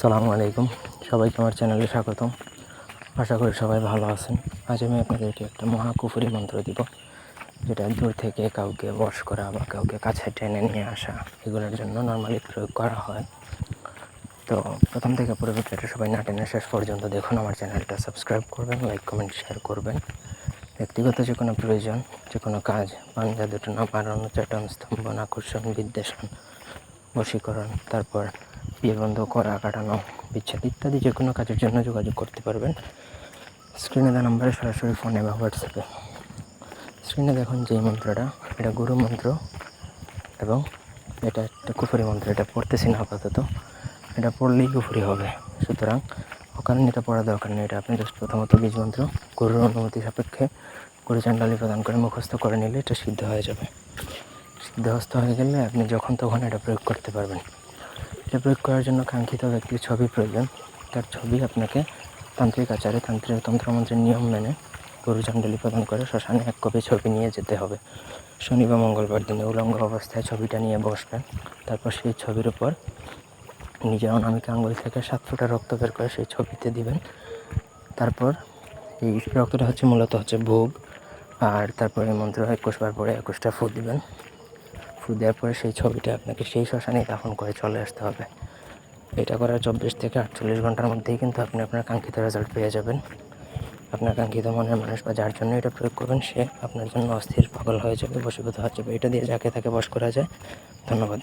সালামু আলাইকুম। সবাইকে আমার চ্যানেলে স্বাগতম। আশা করি সবাই ভালো আছেন। আজ আমি আপনাদেরকে একটা মহাকুফুরি মন্ত্র দিব, যেটা দূর থেকে কাউকে বশ করা বা কাউকে কাছে টেনে নিয়ে আসা, এগুলোর জন্য নর্মালি প্রয়োগ করা হয়। তো প্রথম থেকে পুরো ভিডিওটা সবাই না টেনে শেষ পর্যন্ত দেখুন, আমার চ্যানেলটা সাবস্ক্রাইব করবেন লাইক কমেন্ট শেয়ার করবেন। ব্যক্তিগত যে কোনো প্রয়োজন যে কোনো কাজ, পাঞ্জা দুটো না মারণ চাটন স্তম্ভন আকর্ষণ বিদ্বেষণ বশীকরণ, তারপর বিয়ে বন্ধ করা, কাটানো, বিচ্ছেদ ইত্যাদি যে কোনো কাজের জন্য যোগাযোগ করতে পারবেন। স্ক্রিনে দেওয়া নাম্বারে সরাসরি ফোনে বা হোয়াটসঅ্যাপে স্ক্রিনে দেখুন যে মন্ত্রটা, এটা গুরু মন্ত্র এবং এটা একটা কুফুরি মন্ত্র, এটা পড়তেছি না আপাতত। এটা পড়লেই কুফুরি হবে। সুতরাং ওখানে এটা পড়া দরকার নেই, এটা আপনি জাস্ট প্রথমত বীজ মন্ত্র, গুরুর অনুমতি সাপেক্ষে গুরু চান্ডালি প্রদান করে মুখস্থ করে নিলে এটা সিদ্ধ হয়ে যাবে। সিদ্ধহস্ত হয়ে গেলে আপনি যখন তখন এটা প্রয়োগ করতে পারবেন। এটা প্রয়োগ করার জন্য কাঙ্ক্ষিত ব্যক্তির ছবি প্রয়োজন। তার ছবি আপনাকে তান্ত্রিক আচারে, তান্ত্রিক তন্ত্রমন্ত্রের নিয়ম মেনে গুরুচণ্ডলী প্রদান করে শ্মশানে এক কপি ছবি নিয়ে যেতে হবে। শনি বা মঙ্গলবার দিনে উলঙ্গ অবস্থায় ছবিটা নিয়ে বসবেন। তারপর সেই ছবির উপর নিজের অনামিক আঙ্গুল থেকে সাত ফুটা রক্ত বের করে সেই ছবিতে দিবেন। তারপর এই রক্তটা হচ্ছে মূলত হচ্ছে ভোগ। আর তারপরে মন্ত্র একুশবার পরে একুশটা ফু দিবেন। ফু দেওয়ার পরে সেই ছবিটা আপনাকে সেই শ্মশানেই দাফন করে চলে আসতে হবে। এটা করার চব্বিশ থেকে আটচল্লিশ ঘণ্টার মধ্যেই কিন্তু আপনি আপনার কাঙ্ক্ষিত রেজাল্ট পেয়ে যাবেন। আপনার কাঙ্ক্ষিত মনের মানুষ বা যার জন্য এটা প্রয়োগ করবেন, সে আপনার জন্য অস্থির পাগল হয়ে যাবে বসীভূত হয়ে যাবে। এটা দিয়ে যাকে তাকে বস করা যায়। ধন্যবাদ।